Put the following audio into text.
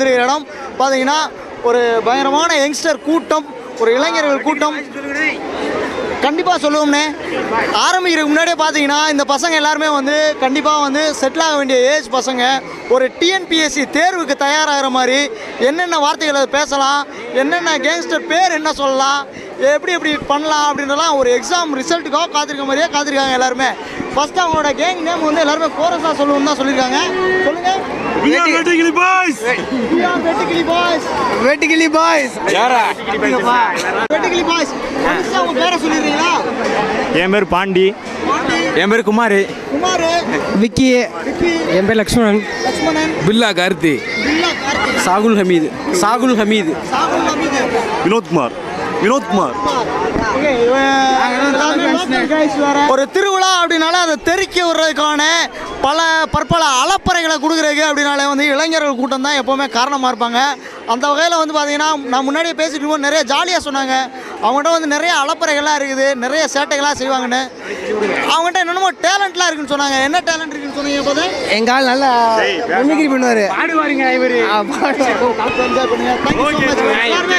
வந்திருக்கிற இடம். பார்த்தீங்கன்னா ஒரு பயங்கரமான யங்ஸ்டர் கூட்டம் ஒரு இளைஞர்கள் கூட்டம். கண்டிப்பாக சொல்லுவோம்னே. ஆரம்பிக்கிறதுக்கு முன்னாடியே பார்த்தீங்கன்னா இந்த பசங்க எல்லாருமே வந்து கண்டிப்பாக வந்து செட்டில் ஆக வேண்டிய ஏஜ் பசங்க. ஒரு டிஎன்பிஎஸ்சி தேர்வுக்கு தயாராகிற மாதிரி என்னென்ன வார்த்தைகளை பேசலாம் என்னென்ன கேங்ஸ்டர் பேர் என்ன சொல்லலாம்? எப்படி எப்படி பண்ணலாம் அப்படின்றலாம் ஒரு எக்ஸாம் ரிசல்ட்டுக்காக காத்திருக்க மாதிரியே காத்திருக்காங்க எல்லாருமே. ஃபர்ஸ்ட் அவங்களோட கேங் நேம் வந்து எல்லாருமே கோரஸாக சொல்லணும்னு தான் சொல்லியிருக்காங்க. சொல்லுங்கள் வெட்டிக்கிளி பாய்ஸ் வெட்டுக்கிளி பாய்ஸ் வெட்டிக்கிளி பாய்ஸ் வெட்டுக்கிளி பாய்ஸ் அவங்க பேரை சொல்லிடுறீங்களா? என் பேர் பாண்டி. என் பேர் குமார். குமார். விக்கி. என் பேர் லக்ஷ்மணன். லக்ஷ்மணன். பில்லா கார்த்தி. சாகுல் ஹமீது. சாகுல் ஹமீது. சாகுல் நபீது வினோத்குமார் வினோத்குமார். ஒரு திருவிழா அப்படின்னால அதை தெருக்கி விடுறதுக்கான பல பற்பல அலப்பறைகளை கொடுக்குறதுக்கு அப்படின்னாலே வந்து இளைஞர்கள் கூட்டம் தான் எப்போவுமே காரணமாக இருப்பாங்க. அந்த வகையில் வந்து பார்த்தீங்கன்னா நான் முன்னாடியே பேசிட்டு நிறைய ஜாலியாக சொன்னாங்க. அவங்ககிட்ட வந்து நிறைய அலப்பறைகள்லாம் இருக்குது நிறைய சேட்டைகள்லாம் செய்வாங்கன்னு. அவங்ககிட்ட என்னென்னமோ டேலண்ட்லாம் இருக்குன்னு சொன்னாங்க. என்ன டேலண்ட் இருக்குன்னு சொன்னீங்க போது எங்க ஆள் நல்லா மிமிக்ரி பண்ணுவாரு. much. எல்லாருமே கிண்டி